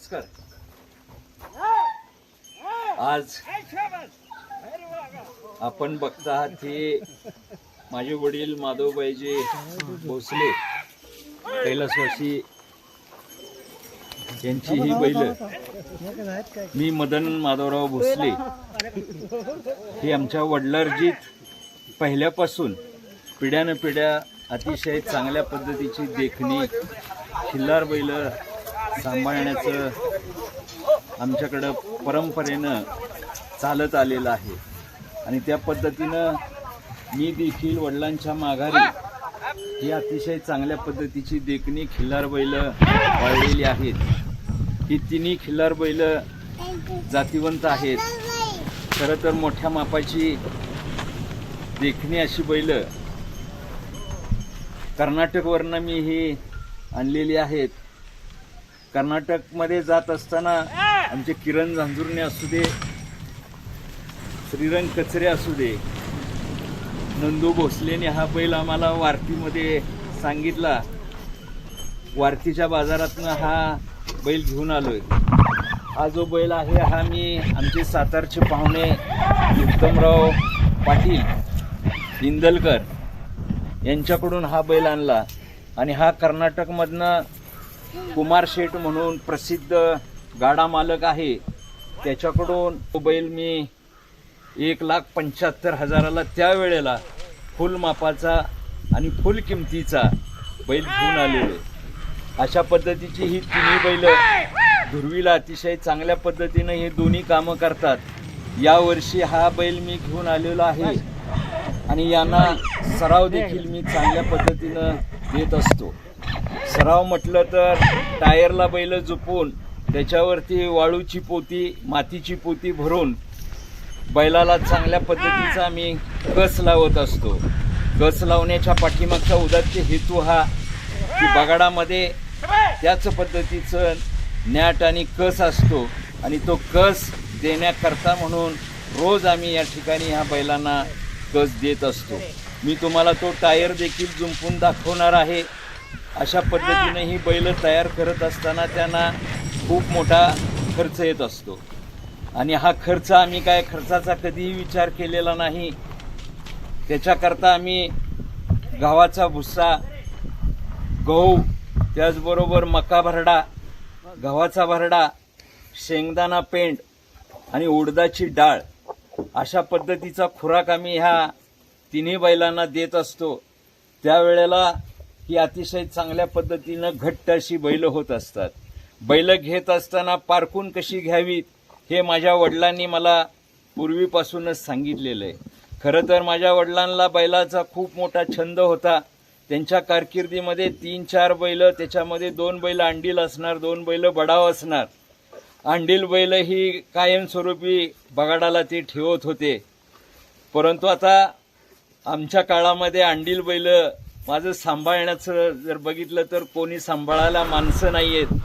नमस्कार. आज आपण बघता आहात हे माझे वडील माधवबाईजी भोसले कैलासवासी यांची ही बैल. मी मदन माधवराव भोसले. ही आमच्या वडिलार्जित पहिल्यापासून पिढ्यानं पिढ्या अतिशय चांगल्या पद्धतीची देखणी खिल्लार बैल सांभाळण्याचं आमच्याकडं परंपरेनं चालत आलेलं आहे. आणि त्या पद्धतीनं मी देखील वडिलांच्या माघारी ही अतिशय चांगल्या पद्धतीची देखणी खिल्लार बैल वाळलेली आहेत. ही तिन्ही खिल्लार बैल जातीवंत आहेत. खरं तर मोठ्या मापाची देखणी अशी बैल कर्नाटकवरनं मी ही आणलेली आहेत. कर्नाटकमध्ये जात असताना आमचे किरण झांजुर्णे असू दे श्रीरंग कचरे असू दे नंदू भोसलेने हा बैल आम्हाला वारतीमध्ये सांगितला वारतीच्या बाजारातनं हा बैल घेऊन आलो आहे हा जो बैल आहे हा मी आमचे सातारचे पाहुणे उत्तमराव पाटील इंदलकर यांच्याकडून हा बैल आणला. आणि हा कर्नाटकमधनं कुमार शेठ म्हणून प्रसिद्ध गाडा मालक आहे. त्याच्याकडून तो बैल मी एक लाख पंच्याहत्तर हजाराला त्यावेळेला फुल मापाचा आणि फुल किमतीचा बैल घेऊन आलेलो. अशा पद्धतीची ही तिन्ही बैल धुर्वीला अतिशय चांगल्या पद्धतीनं हे दोन्ही कामं करतात. यावर्षी हा बैल मी घेऊन आलेलो आहे. आणि यांना सराव देखील मी चांगल्या पद्धतीनं देत असतो. सराव म्हटलं तर टायरला बैल जुपून त्याच्यावरती वाळूची पोती मातीची पोती भरून बैलाला चांगल्या पद्धतीचा आम्ही कस लावत असतो. कस लावण्याच्या पाठीमागचा उदात्त हेतू हा की बगाडामध्ये त्याच पद्धतीचं नॅट आणि कस असतो आणि तो कस देण्याकरता म्हणून रोज आम्ही या ठिकाणी ह्या बैलांना कस देत असतो. मी तुम्हाला तो टायर देखील जुंपून दाखवणार आहे. अशा पद्धतीने ही बैल तयार करत असताना त्यांना खूप मोठा खर्च येत असतो. आणि हा खर्च आम्ही काय खर्चाचा कधीही विचार केलेला नाही. त्याच्याकरता आम्ही गव्हाचा भुस्सा गहू त्याचबरोबर मका भरडा गव्हाचा भरडा शेंगदाणा पेंड आणि उडदाची डाळ अशा पद्धतीचा खुराक आम्ही ह्या तिन्ही बैलांना देत असतो. त्यावेळेला ही अतिशय चांगल्या पद्धतीनं घट्ट अशी बैलं होत असतात. बैलं घेत असताना पारखून कशी घ्यावीत हे माझ्या वडिलांनी मला पूर्वीपासूनच सांगितलेलं आहे. खरं तर माझ्या वडिलांना बैलाचा खूप मोठा छंद होता. त्यांच्या कारकिर्दीमध्ये तीन चार बैल त्याच्यामध्ये दोन बैल अंडील असणार दोन बैल बडाव असणार. अंडील बैल ही कायमस्वरूपी बगाडाला ते ठेवत होते. परंतु आता आमच्या काळामध्ये अंडील बैल माझं सांभाळण्याचं जर बघितलं तर कोणी सांभाळायला माणसं नाही आहेत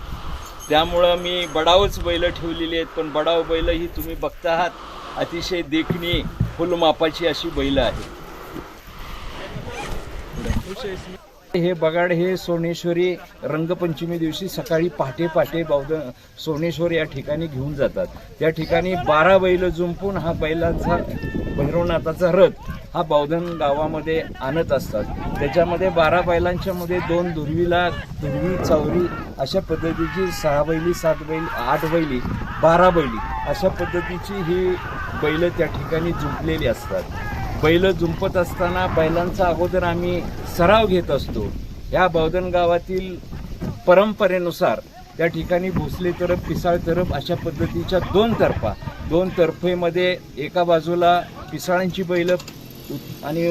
त्यामुळं मी बडावच बैलं ठेवलेली आहेत पण बडाव बैलं ही तुम्ही बघता आहात अतिशय देखणी फुलमापाची अशी बैलं आहे हे बगाड हे सोनेश्वरी रंगपंचमी दिवशी सकाळी पहाटे पहाटे बौद्ध सोनेश्वर या ठिकाणी घेऊन जातात. त्या ठिकाणी बारा बैल जुंपून हा बैलाचा भैरवनाथाचा रथ हा बावधन गावामध्ये आणत असतात. त्याच्यामध्ये बारा बैलांच्या मध्ये दोन दुर्वीला दुर्वी चौरी अशा पद्धतीची सहा बैली सात बैल आठ बैली बारा बैली अशा पद्धतीची ही बैल त्या ठिकाणी जुंपलेली असतात. बैल जुंपत असताना बैलांचा अगोदर आम्ही सराव घेत असतो. या बावधन गावातील परंपरेनुसार त्या ठिकाणी भोसले तरफ पिसाळ तरफ अशा पद्धतीच्या दोन तर्फा दोन तर्फेमध्ये एका बाजूला पिसाळांची बैलं आणि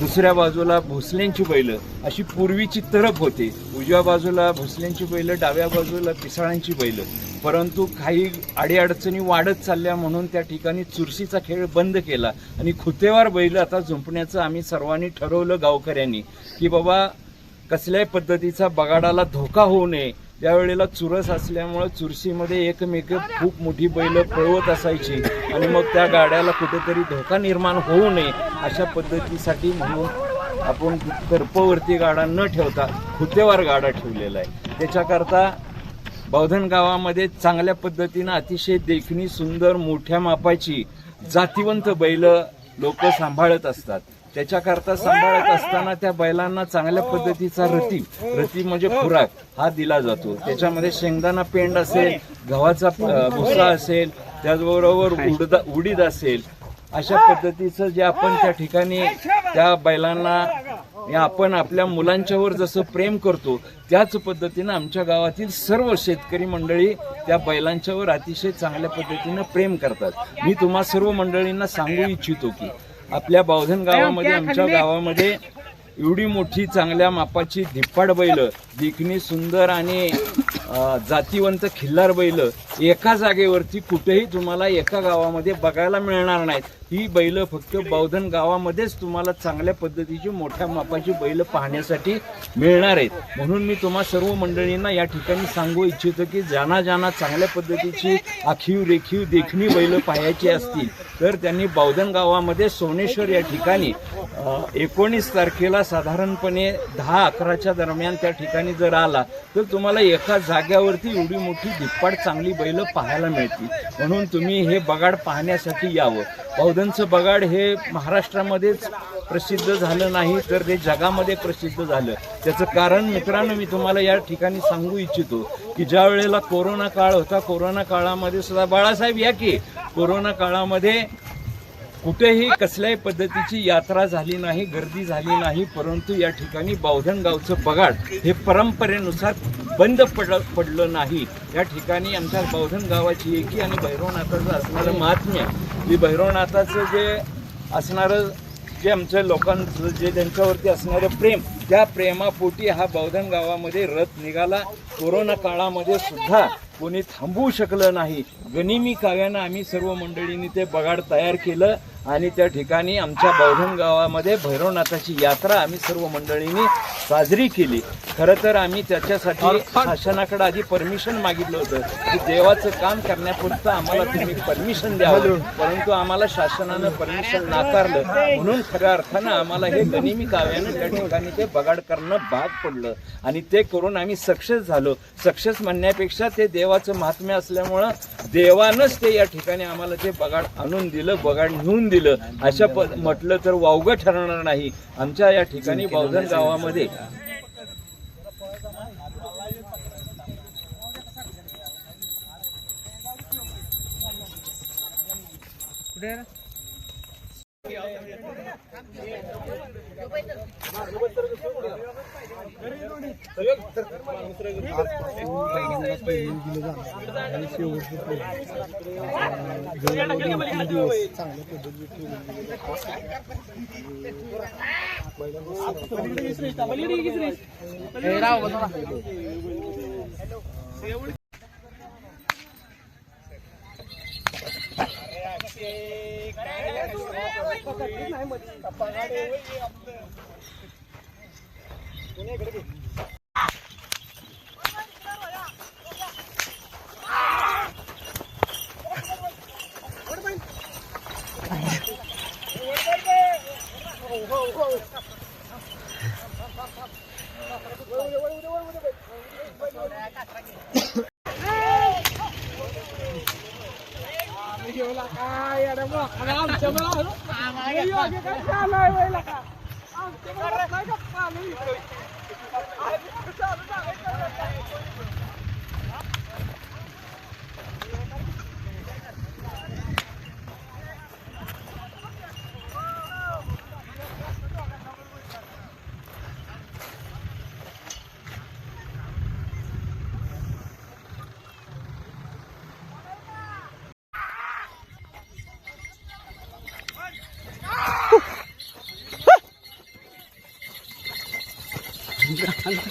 दुसऱ्या बाजूला भोसल्यांची बैल. अशी पूर्वीची तरफ होती. उजव्या बाजूला भोसल्यांची बैलं डाव्या बाजूला पिसाळांची बैलं. परंतु काही अडीअडचणी वाढत चालल्या म्हणून त्या ठिकाणी चुरशीचा खेळ बंद केला. आणि खुतेवार बैल आता झुंपण्याचं आम्ही सर्वांनी ठरवलं गावकऱ्यांनी की बाबा कसल्याही पद्धतीचा बगाडाला धोका होऊ नये. त्यावेळेला चुरस असल्यामुळं चुरशीमध्ये एकमेक खूप मोठी बैल पळवत असायची. आणि मग त्या गाड्याला कुठेतरी धोका निर्माण होऊ नये अशा पद्धतीसाठी म्हणून आपण कर्पवरती गाडा न ठेवता खुतेवार गाडा ठेवलेला आहे. त्याच्याकरता बौधन गावामध्ये चांगल्या पद्धतीनं अतिशय देखणी सुंदर मोठ्या मापाची जातीवंत बैल लोक सांभाळत असतात. त्याच्याकरता सांभाळत असताना त्या बैलांना चांगल्या पद्धतीचा रती. रती म्हणजे खुराक. हा दिला जातो. त्याच्यामध्ये शेंगदाणा पेंड असेल गव्हाचा भुसा असेल त्याचबरोबर उडदा उडीद असेल. अशा पद्धतीचं जे आपण त्या ठिकाणी त्या बैलांना या आपण आपल्या मुलांच्यावर जसं प्रेम करतो त्याच पद्धतीनं आमच्या गावातील सर्व शेतकरी मंडळी त्या बैलांच्यावर अतिशय चांगल्या पद्धतीनं प्रेम करतात. मी तुम्हा सर्व मंडळींना सांगू इच्छितो की आपल्या बौद्धन गावामध्ये आमच्या गावामध्ये एवढी मोठी चांगल्या मापाची धिप्पाड बैल देखणी सुंदर आणि जातीवंत खिल्लार बैल एका जागेवरती कुठेही तुम्हाला एका गावामध्ये बघायला मिळणार नाहीत. ही बैल फक्त बौद्धन गावामध्येच तुम्हाला चांगल्या पद्धतीची मोठ्या मापाची बैल पाहण्यासाठी मिळणार आहेत. म्हणून मी तुम्हा सर्व मंडळींना या ठिकाणी सांगू इच्छितो की ज्यांना ज्यांना चांगल्या पद्धतीची आखीव रेखीव देखणी बैल पाहायची असतील तर त्यांनी बौद्धन गावामध्ये सोनेश्वर या ठिकाणी एकोणीस तारखेला साधारणपणे दहा अकराच्या दरम्यान त्या ठिकाणी जर आला तर तुम्हाला एका जाग्यावरती एवढी मोठी धिप्पाड चांगली बैल पाहायला मिळतील. म्हणून तुम्ही हे बगाड पाहण्यासाठी यावं. बौद्धनचं बगाड हे महाराष्ट्रामध्येच प्रसिद्ध झालं नाही तर ते जगामध्ये प्रसिद्ध झालं. त्याचं कारण मित्रांनो मी तुम्हाला या ठिकाणी सांगू इच्छितो की ज्या वेळेला कोरोना काळ होता कोरोना काळामध्ये सुद्धा बाळासाहेब या की कोरोना काळामध्ये कुठेही कसल्याही पद्धतीची यात्रा झाली नाही गर्दी झाली नाही परंतु या ठिकाणी बावधन गावचं बगाड हे परंपरेनुसार बंद पड पडलं नाही. या ठिकाणी आमच्या बावधन गावाची एकी आणि भैरवनाथाचं असणारं महात्म्य की भैरवनाथाचं जे असणारं जे आमच्या लोकांचं जे त्यांच्यावरती असणारं प्रेम त्या प्रेमापोटी हा बावधन गावामध्ये रथ निघाला. कोरोना काळामध्ये सुद्धा कोणी थांबवू शकलं नाही. गनिमी काव्यानं आम्ही सर्व मंडळींनी ते बगाड तयार केलं. आणि त्या ठिकाणी आमच्या बौद्धन गावामध्ये भैरवनाथाची यात्रा आम्ही सर्व मंडळींनी साजरी केली. खरं तर आम्ही त्याच्यासाठी शासनाकडे आधी परमिशन मागितलं होतं की देवाचं काम करण्यापुरतं आम्हाला तुम्ही परमिशन द्यावं परंतु आम्हाला शासनानं परमिशन नाकारलं. म्हणून खऱ्या अर्थानं आम्हाला हे गनिमी काव्यानं त्या ठिकाणी ते बगाड करणं भाग पडलं. आणि ते करून आम्ही सक्सेस झालो. सक्सेस म्हणण्यापेक्षा ते देवाचं महात्म्य असल्यामुळं देवानंच ते या ठिकाणी आम्हाला ते बगाड आणून दिलं बगाड नेऊन दिलं. दिलं. अशा पद म्हटलं तर वावगं ठरणार नाही. आमच्या या ठिकाणी बावधन गावामध्ये कुठे राव नाही मध्ये आपलं कोणी घडते Thank you. 你不要看了。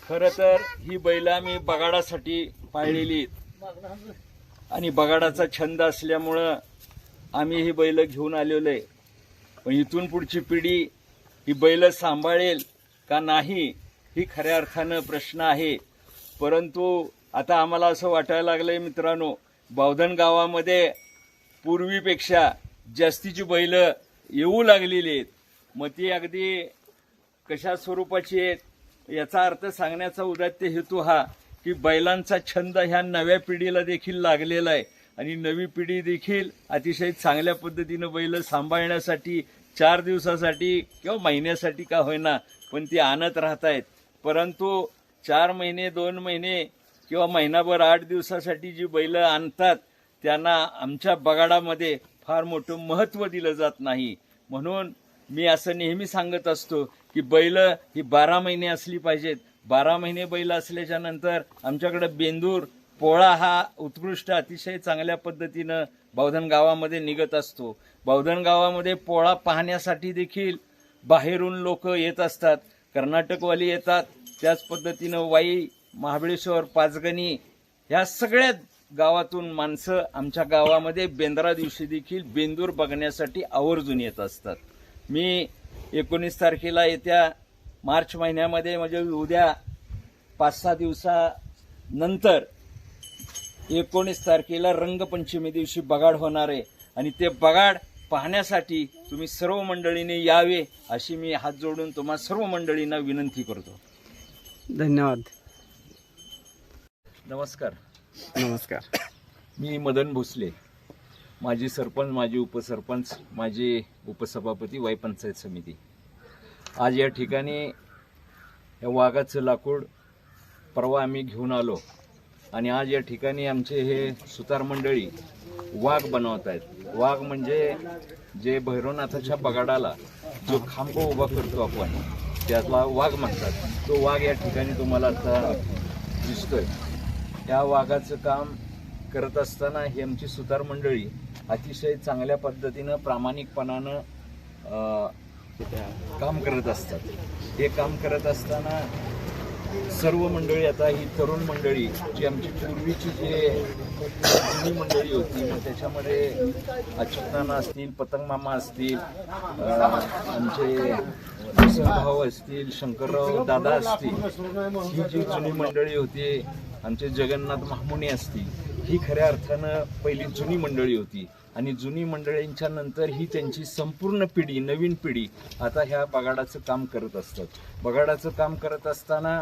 खर तर ही बैल आम्ही बगाडासाठी पाळलेली आणि बगाडाचा छंद असल्यामुळं आम्ही ही बैल घेऊन आलेलो आहे पण इथून पुढची पिढी ही बैल सांभाळेल का नाही ही खऱ्या अर्थानं प्रश्न आहे. परंतु आता आम्हाला असं वाटायला लागलं आहे मित्रांनो बावधन गावामध्ये पूर्वीपेक्षा जास्तीची बैल येऊ लागलेली आहेत. मग ती अगदी कशा स्वरूपाची आहेत याचा अर्थ सांगण्याचा उदात्य हेतू हा की बैलांचा छंद ह्या नव्या पिढीला देखील लागलेला आहे. आणि नवी पिढी देखील अतिशय चांगल्या पद्धतीनं बैल सांभाळण्यासाठी चार दिवसासाठी किंवा महिन्यासाठी का होईना पण ती आणत राहत आहेत परंतु चार महिने दोन महिने किंवा महिनाभर आठ दिवसासाठी जी बैल आणतात त्यांना आमच्या बगाडामध्ये फार मोठं महत्त्व दिलं जात नाही. म्हणून मी असं नेहमी सांगत असतो की बैल ही बारा महिने असली पाहिजेत. बारा महिने बैल असल्याच्या नंतर आमच्याकडे बेंदूर पोळा हा उत्कृष्ट अतिशय चांगल्या पद्धतीनं बावधन गावामध्ये निघत असतो. बावधन गावामध्ये पोळा पाहण्यासाठी देखील बाहेरून लोक येत असतात. कर्नाटकवाली येतात. त्याच पद्धतीनं वाई महाबळेश्वर पाचगणी ह्या सगळ्या गावातून माणसं आमच्या गावामध्ये बेंद्रा दिवशी देखील बेंदूर बघण्यासाठी आवर्जून येत असतात. मी एकोणीस तारखेला येत्या मार्च महिन्यामध्ये म्हणजे उद्या पाच सहा दिवसानंतर एकोणीस तारखेला रंगपंचमी दिवशी बगाड होणार आहे. आणि ते बगाड पाहण्यासाठी तुम्ही सर्व मंडळीने यावे अशी मी हात जोडून तुम्हा सर्व मंडळींना विनंती करतो. धन्यवाद. नमस्कार. नमस्कार. मी मदन भोसले. माजी सरपंच माजी उपसरपंच माजी उपसभापती वाई पंचायत समिती. आज या ठिकाणी या वाघाचं लाकूड परवा आम्ही घेऊन आलो आणि आज या ठिकाणी आमचे हे सुतार मंडळी वाघ बनवत आहेत. वाघ म्हणजे जे भैरवनाथाच्या बगाडाला जो खांब उभा करतो आपण त्यातला वाघ म्हणतात. तो वाघ या ठिकाणी तुम्हाला आता दिसतोय. त्या वाघाचं काम करत असताना ही आमची सुतार मंडळी अतिशय चांगल्या पद्धतीनं प्रामाणिकपणानं काम करत असतात. हे काम करत असताना सर्व मंडळी आता ही तरुण मंडळी जी आमची पूर्वीची जे जुनी मंडळी होती मग त्याच्यामध्ये अच्युतनाना असतील पतंग मामा असतील आमचे भाऊ असतील शंकरराव दादा असतील ही जी जुनी मंडळी होती आमचे जगन्नाथ महामुनी असतील ही खऱ्या अर्थानं पहिली जुनी मंडळी होती. आणि जुनी मंडळींच्या नंतर ही त्यांची संपूर्ण पिढी नवीन पिढी आता ह्या बगाडाचं काम करत असतात. बगाडाचं काम करत असताना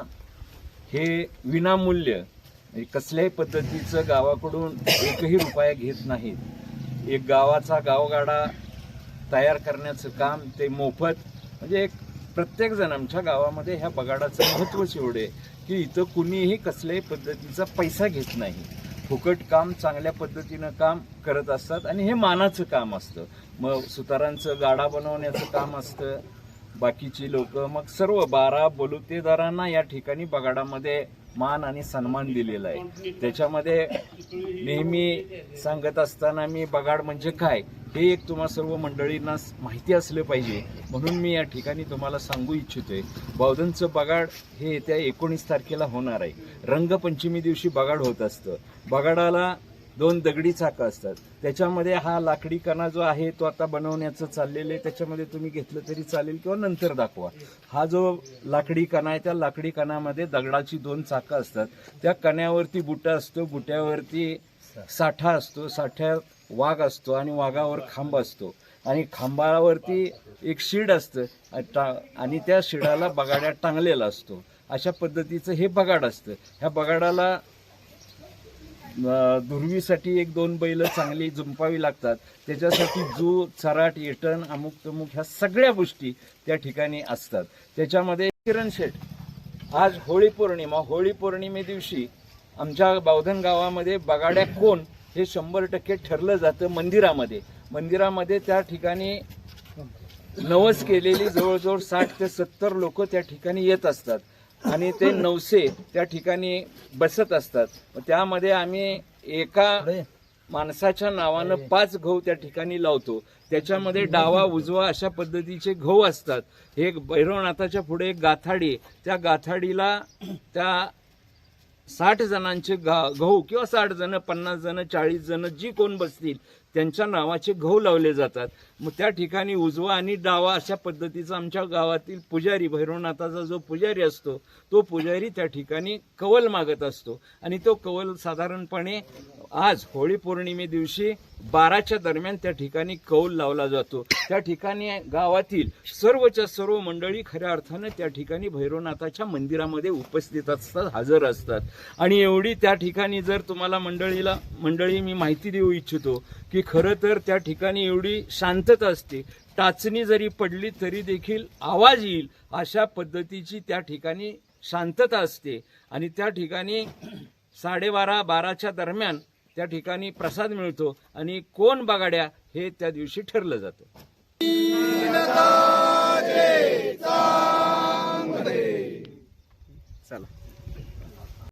हे विनामूल्य कसल्याही पद्धतीचं गावाकडून एकही रुपया घेत नाहीत. एक गावाचा गावगाडा तयार करण्याचं काम ते मोफत म्हणजे एक प्रत्येकजण आमच्या गावामध्ये ह्या बगाडाचं महत्त्वच एवढे की इथं कुणीही कसल्याही पद्धतीचा पैसा घेत नाही. फुकट काम चांगल्या पद्धतीनं काम करत असतात आणि हे मानाचं काम असतं. मग सुतारांचं गाडा बनवण्याचं काम असतं. बाकीची लोक मग सर्व बारा बलुतेदारांना या ठिकाणी बगाडामध्ये मान आणि सन्मान दिलेला आहे. त्याच्यामध्ये नेहमी सांगत असताना मी बगाड म्हणजे काय? हे एक तुम्हा सर्व मंडळींना माहिती असलं पाहिजे. म्हणून मी या ठिकाणी तुम्हाला सांगू इच्छितोय बावधनचं बगाड हे येत्या एकोणीस तारखेला होणार आहे. रंगपंचमी दिवशी बगाड होत असतं. बगाडाला दोन दगडी चाकं असतात. त्याच्यामध्ये हा लाकडी कणा जो आहे तो आता बनवण्याचं चाललेलं आहे. त्याच्यामध्ये तुम्ही घेतलं तरी चालेल किंवा नंतर दाखवा. हा जो लाकडी कणा आहे त्या लाकडी कणामध्ये दगडाची दोन चाकं असतात. त्या कण्यावरती बुटा असतो बुट्यावरती साठा असतो. साठ्यात वाघ असतो आणि वाघावर खांब असतो. आणि खांबावरती एक शीड असतं. आणि टा- आणि त्या शिडाला बगाड्या टांगलेला असतो. अशा पद्धतीचं हे बगाड असतं. ह्या बगाडाला धुर्वीसाठी दुर्वीसाठी एक दोन बैल चांगली जुंपावी लागतात. त्याच्यासाठी जू चराट येटण अमुक तमुक ह्या सगळ्या गोष्टी त्या ठिकाणी असतात. त्याच्यामध्ये किरण शेठ. आज होळी पौर्णिमा. होळी पौर्णिमे दिवशी आमच्या बावधन गावामध्ये बगाड्या कोण? हे शंभर टक्के ठरलं जातं मंदिरामध्ये. मंदिरामध्ये त्या ठिकाणी नवस केलेली जवळजवळ साठ ते सत्तर लोक त्या ठिकाणी येत असतात. आणि ते नवसे त्या ठिकाणी बसत असतात. त्यामध्ये आम्ही एका माणसाच्या नावानं पाच गहू त्या ठिकाणी लावतो. त्याच्यामध्ये डावा उजवा अशा पद्धतीचे घऊ असतात. हे भैरवनाथाच्या पुढे एक गाथाडी आहे. त्या गाथाडीला त्या साठ जणांचे गा गहू किंवा साठ जण पन्नास जण चाळीस जण जी कोण बसतील त्यांच्या नावाचे गहू लावले जातात. मग त्या ठिकाणी उजवा आणि डावा अशा पद्धतीचा आमच्या गावातील पुजारी भैरवनाथाचा जो पुजारी असतो तो पुजारी त्या ठिकाणी कवल मागत असतो. आणि तो कवल साधारणपणे आज होळी पौर्णिमे दिवशी बाराच्या दरम्यान त्या ठिकाणी कौल लावला जातो. त्या ठिकाणी गावातील सर्वच्या सर्व मंडळी खऱ्या अर्थानं त्या ठिकाणी भैरवनाथाच्या मंदिरामध्ये उपस्थित असतात हजर असतात. आणि एवढी त्या ठिकाणी जर तुम्हाला मंडळीला मंडळी मी माहिती देऊ इच्छितो की की खरं तर त्या ठिकाणी एवढी शांतता असते. टाचणी जरी पडली तरी देखील आवाज येईल. अशा पद्धतीची त्या ठिकाणी शांतता असते. आणि त्या ठिकाणी साडेबारा बाराच्या दरम्यान त्या ठिकाणी प्रसाद मिळतो. आणि कोण बगाड्या हे त्या दिवशी ठरलं जातं. चला.